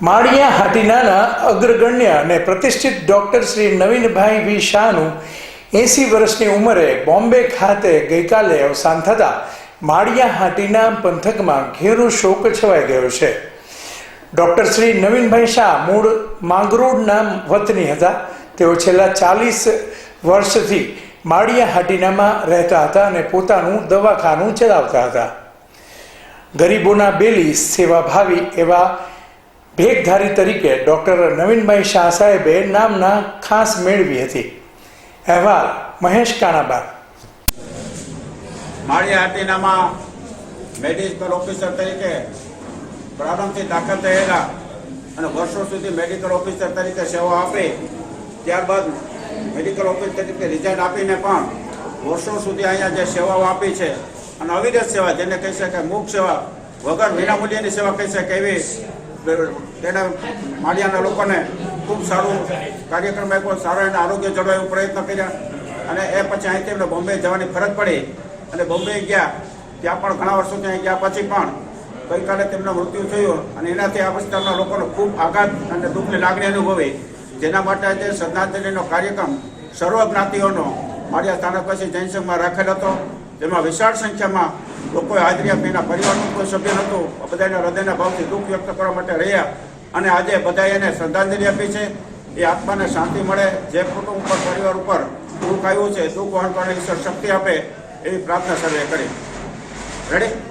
માળિયા હાટીનાના અગ્રગણ્ય અને પ્રતિષ્ઠિત ડૉક્ટર શ્રી નવીનભાઈ વી શાહનું એંસી વર્ષની ઉંમરે બોમ્બે ખાતે ગઈકાલે અવસાન થતાં માળિયા હાટીના પંથકમાં ઘેરો શોક છવાઈ ગયો છે. ડૉક્ટર શ્રી નવીનભાઈ શાહ મૂળ માંગરોળના વતની હતા. તેઓ છેલ્લા ચાલીસ વર્ષથી માળિયા હાટીનામાં રહેતા હતા અને પોતાનું દવાખાનું ચલાવતા હતા. ગરીબોના બેલી સેવાભાવી એવા ભેગધારી તરીકે ડૉક્ટર નવીનભાઈ શાહ સાહેબે નામના ખાસ મેળવી હતી. અહેવાલ મહેશ કાણાબા માળી હાટીનામાં મેડિકલ ઓફિસર તરીકે પ્રારંભથી દાખલ થયેલા અને વર્ષો સુધી મેડિકલ ઓફિસર તરીકે સેવા આપી, ત્યારબાદ મેડિકલ ઓફિસર તરીકે રિઝાઇન આપીને પણ વર્ષો સુધી અહીંયા જે સેવાઓ આપી છે, અને અવિરત સેવા, જેને કહી શકાય મુખ સેવા, વગર વિનામૂલ્યની સેવા કહી શકાય એવી તેણે માળિયાના લોકોને ખૂબ સારું કાર્યક્રમ આપ્યો, સારો એને આરોગ્ય જળવાય, પ્રયત્ન કર્યા. અને એ પછી અહીંથી એમને બોમ્બે જવાની ફરજ પડી. અને બોમ્બે ગયા, ત્યાં પણ ઘણા વર્ષો ત્યાં ગયા પછી પણ ગઈકાલે તેમનું મૃત્યુ થયું. અને એનાથી આ વિસ્તારના લોકોનો ખૂબ આઘાત અને દુઃખની લાગણી અનુભવી. જેના માટે આજે શ્રદ્ધાંજલિનો કાર્યક્રમ સર્વ જ્ઞાતિઓનો માળિયા સ્થાનક પછી જૈન સંઘમાં રાખેલ હતો. જેમાં વિશાળ સંખ્યામાં લોકોએ હાજરી આપી. એના પરિવારનું કોઈ સભ્ય નહોતું. બધાના હૃદયના ભાવથી દુઃખ વ્યક્ત કરવા માટે રહ્યા. અને આજે બધાએ એને શ્રદ્ધાંજલિ આપી છે. એ આત્માને શાંતિ મળે. જે કુટુંબ ઉપર, પરિવાર ઉપર દુઃખ આવ્યું છે, દુઃખ વહન કરવાની ઈશ્વર શક્તિ આપે એવી પ્રાર્થના સર્વે કરી. રેડી